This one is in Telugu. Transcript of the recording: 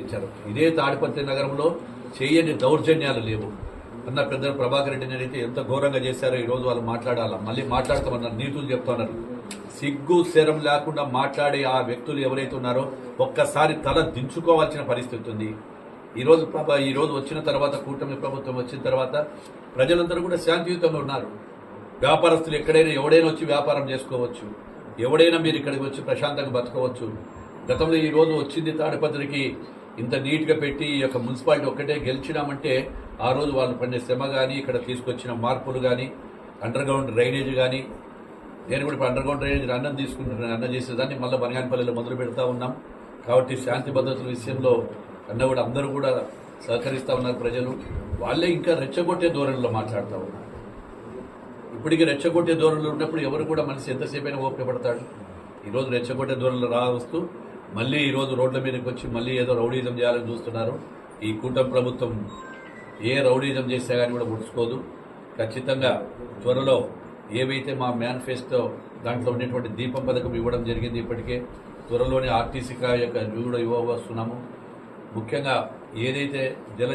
ఇచ్చారు ఇదే తాడిపత్రి నగరంలో చేయని దౌర్జన్యాలు లేవు. అన్న పెద్ద ప్రభాకర్ రెడ్డిని అయితే ఎంత ఘోరంగా చేశారో ఈ రోజు వాళ్ళు మాట్లాడాలా? మళ్ళీ మాట్లాడతామన్నారు నీతులు చెప్తున్నారు. సిగ్గు శరం లేకుండా మాట్లాడే ఆ వ్యక్తులు ఎవరైతే ఉన్నారో ఒక్కసారి తల దించుకోవాల్సిన పరిస్థితి ఉంది. ఈరోజు ప్రభా ఈ రోజు వచ్చిన తర్వాత కూటమి ప్రభుత్వం వచ్చిన తర్వాత ప్రజలందరూ కూడా శాంతియుతంగా ఉన్నారు. వ్యాపారస్తులు ఎక్కడైనా ఎవడైనా వచ్చి వ్యాపారం చేసుకోవచ్చు. ఎవడైనా మీరు ఇక్కడికి వచ్చి ప్రశాంతంగా బతకవచ్చు. గతంలో ఈ రోజు వచ్చింది తాడిపత్రికి ఇంత నీట్గా పెట్టి ఈ యొక్క మున్సిపాలిటీ ఒక్కటే గెలిచినామంటే ఆ రోజు వాళ్ళు పడిన శ్రమ కానీ ఇక్కడ తీసుకొచ్చిన మార్పులు కానీ అండర్గ్రౌండ్ డ్రైనేజ్ కానీ నేను కూడా ఇప్పుడు అండర్గ్రౌండ్ డ్రైనేజ్ అన్నం తీసుకుంటున్నాను అన్నం చేసేదాన్ని మళ్ళీ బనగానపల్లిలో మొదలు పెడతా ఉన్నాం. కాబట్టి శాంతి భద్రతల విషయంలో అన్న కూడా అందరూ కూడా సహకరిస్తూ ఉన్నారు ప్రజలు. వాళ్ళే ఇంకా రెచ్చగొట్టే ధోరణిలో మాట్లాడుతూ ఉన్నారు. ఇప్పటికీ రెచ్చగొట్టే ధోరణిలో ఉన్నప్పుడు ఎవరు కూడా మనిషి ఎంతసేపు అయినా ఓపిక పడతాడు ఈరోజు రెచ్చగొట్టే ధోరణిలో రా వస్తూ మళ్ళీ ఈరోజు రోడ్ల మీదకి వచ్చి మళ్ళీ ఏదో రౌడీజం చేయాలని చూస్తున్నారు. ఈ కూటమి ప్రభుత్వం ఏ రౌడీజం చేస్తే కానీ కూడా ముడుచుకోదు. ఖచ్చితంగా త్వరలో ఏవైతే మా మేనిఫెస్టో దాంట్లో ఉండేటువంటి దీపం పథకం ఇవ్వడం జరిగింది ఇప్పటికే త్వరలోనే ఆర్టీసీ యొక్క కూడా ఇవ్వవస్తున్నాము ముఖ్యంగా ఏదైతే జల